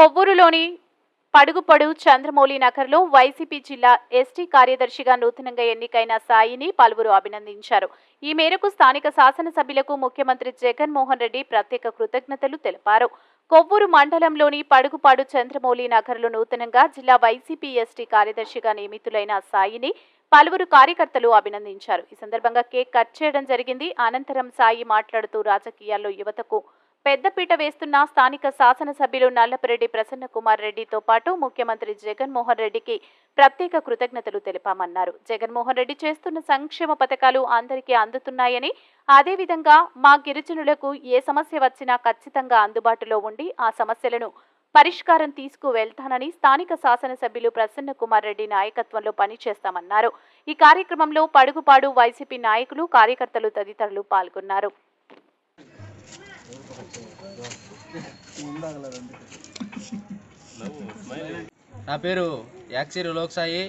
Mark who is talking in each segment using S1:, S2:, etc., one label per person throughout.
S1: కొవ్వూరులోని పడుగుపడు చంద్రమౌళి నగర్లో వైసీపీ జిల్లా ఎస్టీ కార్యదర్శిగా నూతనంగా ఎన్నికైన సాయిని పలువురు అభినందించారు. ఈ మేరకు స్థానిక శాసనసభ్యులకు ముఖ్యమంత్రి జగన్మోహన్ రెడ్డి ప్రత్యేక కృతజ్ఞతలు తెలిపారు. కొవ్వూరు మండలంలోని పడుగుపాడు చంద్రమౌళి నగర్లో నూతనంగా జిల్లా వైసీపీ ఎస్టీ కార్యదర్శిగా నియమితులైన సాయిని పలువురు కార్యకర్తలు అభినందించారు. ఈ సందర్భంగా కేక్ కట్ చేయడం జరిగింది. అనంతరం సాయి మాట్లాడుతూ రాజకీయాల్లో యువతకు పెద్దపీట వేస్తున్న స్థానిక శాసనసభ్యులు నల్లపరెడ్డి ప్రసన్న కుమార్ రెడ్డితో పాటు ముఖ్యమంత్రి జగన్మోహన్ రెడ్డికి ప్రత్యేక కృతజ్ఞతలు తెలిపామన్నారు. జగన్మోహన్ రెడ్డి చేస్తున్న సంక్షేమ పథకాలు అందరికీ అందుతున్నాయని అదేవిధంగా మా గిరిజనులకు ఏ సమస్య వచ్చినా ఖచ్చితంగా అందుబాటులో ఉండి ఆ సమస్యలను పరిష్కారం తీసుకువెళ్తానని స్థానిక శాసనసభ్యులు ప్రసన్న కుమార్ రెడ్డి నాయకత్వంలో పనిచేస్తామన్నారు. ఈ కార్యక్రమంలో పడుగుపాడు వైసీపీ నాయకులు కార్యకర్తలు తదితరులు పాల్గొన్నారు.
S2: నా పేరు యాక్సిరి లోక్సాయి.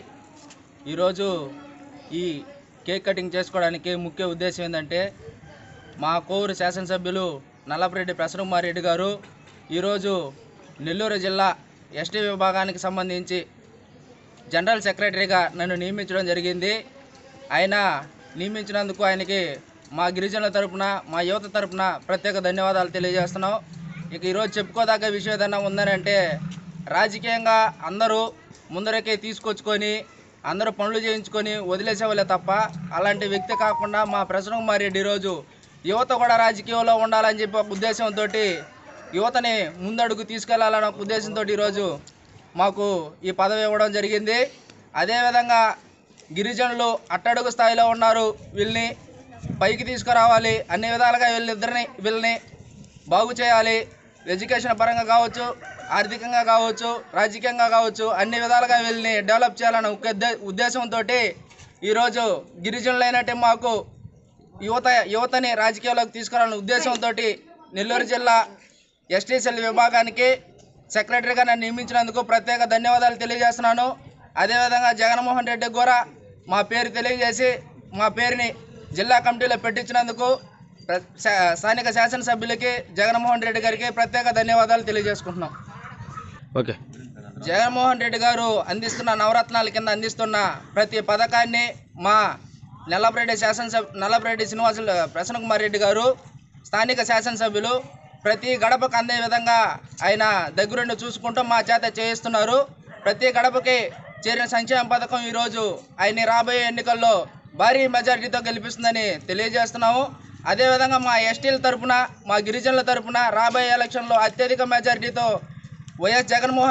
S2: ఈరోజు ఈ కేక్ కటింగ్ చేసుకోవడానికి ముఖ్య ఉద్దేశం ఏంటంటే మా కోవూరు శాసనసభ్యులు నల్లపరెడ్డి ప్రసన్నకుమార్ రెడ్డి గారు ఈరోజు నెల్లూరు జిల్లా ఎస్టీ విభాగానికి సంబంధించి జనరల్ సెక్రటరీగా నన్ను నియమించడం జరిగింది. ఆయన నియమించినందుకు ఆయనకి మా గిరిజనుల తరపున మా యువత తరపున ప్రత్యేక ధన్యవాదాలు తెలియజేస్తున్నాం. ఇక ఈరోజు చెప్పుకోదగ్గ విషయం ఏదైనా ఉందని అంటే రాజకీయంగా అందరూ ముందరకే తీసుకొచ్చుకొని అందరూ పనులు చేయించుకొని వదిలేసేవాళ్ళే తప్ప అలాంటి వ్యక్తి కాకుండా మా ప్రసన్న కుమార్ రెడ్డి ఈరోజు యువత కూడా రాజకీయంలో ఉండాలని చెప్పి ఒక ఉద్దేశంతో యువతని ముందడుగు తీసుకెళ్ళాలన్న ఒక ఉద్దేశంతో ఈరోజు మాకు ఈ పదవి ఇవ్వడం జరిగింది. అదేవిధంగా గిరిజనులు అట్టడుగు స్థాయిలో ఉన్నారు వీళ్ళని. పైకి తీసుకురావాలి. అన్ని విధాలుగా వీళ్ళిద్దరిని వీళ్ళని బాగు చేయాలి. ఎడ్యుకేషన్ పరంగా కావచ్చు ఆర్థికంగా కావచ్చు రాజకీయంగా కావచ్చు అన్ని విధాలుగా వీళ్ళని డెవలప్ చేయాలన్న ఒక ఉద్దేశంతో ఈరోజు గిరిజనులైనట్టే మాకు యువత యువతని రాజకీయాల్లోకి తీసుకురావాలని ఉద్దేశంతో నెల్లూరు జిల్లా ఎస్టీ విభాగానికి సెక్రటరీగా నన్ను నియమించినందుకు ప్రత్యేక ధన్యవాదాలు తెలియజేస్తున్నాను. అదేవిధంగా జగన్మోహన్ రెడ్డి కూడా మా పేరు తెలియజేసి మా పేరుని జిల్లా కమిటీలో పెట్టించినందుకు స్థానిక శాసనసభ్యులకి జగన్మోహన్ రెడ్డి గారికి ప్రత్యేక ధన్యవాదాలు తెలియజేసుకుంటున్నాం.
S3: ఓకే.
S2: జగన్మోహన్ రెడ్డి గారు అందిస్తున్న నవరత్నాల కింద అందిస్తున్న ప్రతి పథకాన్ని మా నల్లపరెడ్డి శాసనసభ నల్లపరెడ్డి శ్రీనివాసులు ప్రసన్న కుమార్ రెడ్డి గారు స్థానిక శాసనసభ్యులు ప్రతి గడపకు అందే విధంగా ఆయన దగ్గరుండి చూసుకుంటూ మా చేత చేయిస్తున్నారు. ప్రతి గడపకి చేరిన సంక్షేమ పథకం ఈరోజు ఆయన రాబోయే ఎన్నికల్లో భారీ మెజారిటీతో గెలిపిస్తుందని తెలియజేస్తున్నాము. అదేవిధంగా మా ఎస్టీల తరపున మా గిరిజనుల తరపున రాబోయే ఎలక్షన్లో అత్యధిక మెజారిటీతో వైఎస్ జగన్మోహన్